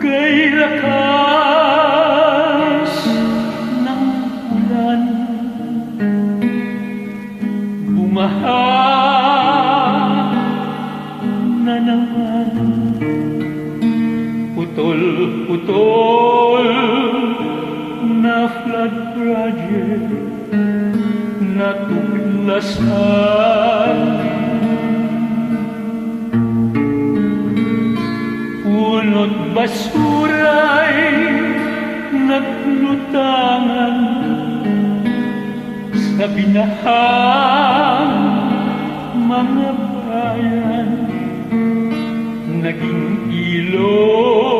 Kay lakas ng ulan. Bumaha na naman. Putol-putol Punot basura'y naglutangan sa binahang mga bayan. Naging ilog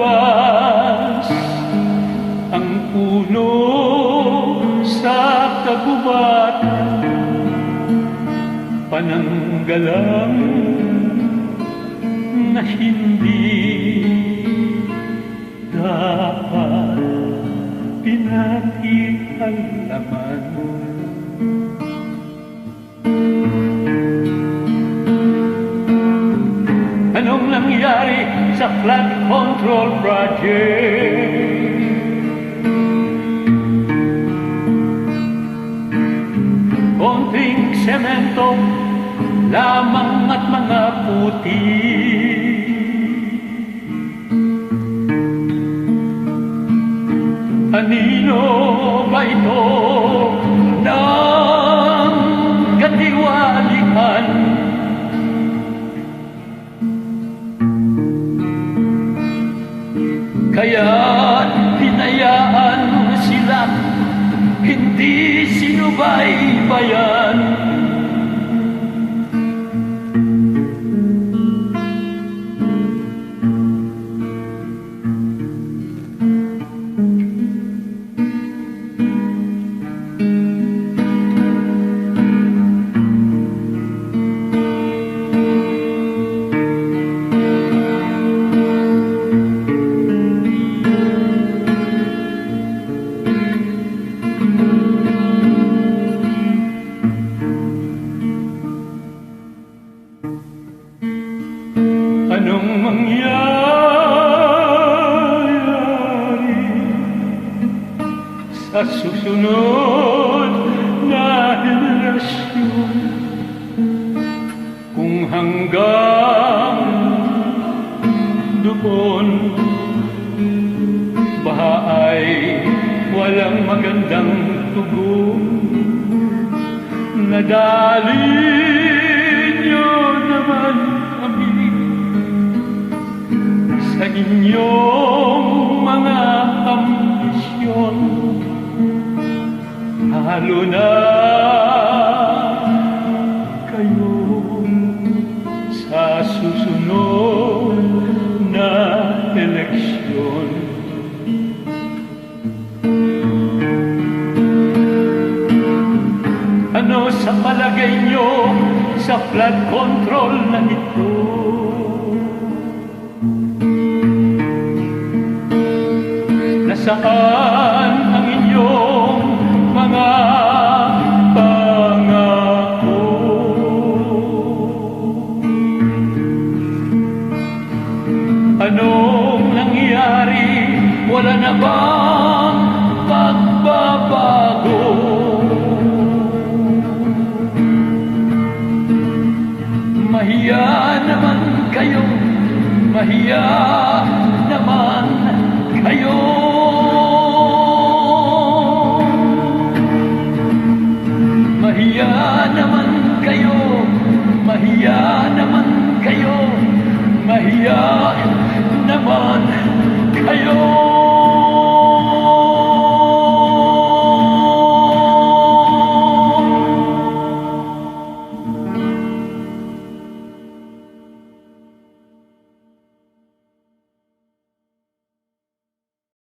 pinagtatabas Ang puno sa kagubatan Pananggalang na hindi dapat pinakialaman sa flood control project? Konting semento lamang at mga puti sinubaybayan Anong susunod na henerasyon kung hanggang doon baha ay walang magandang tugon. Nadalin sa inyong mga ambisyon Halo na kayo sa susunod na eleksyon Ano sa palagay nyo sa flood control na ito? Nasaan ang inyong mga pangako? Anong nangyari? Wala na bang pagbabago? Mahiya naman kayo, mahiya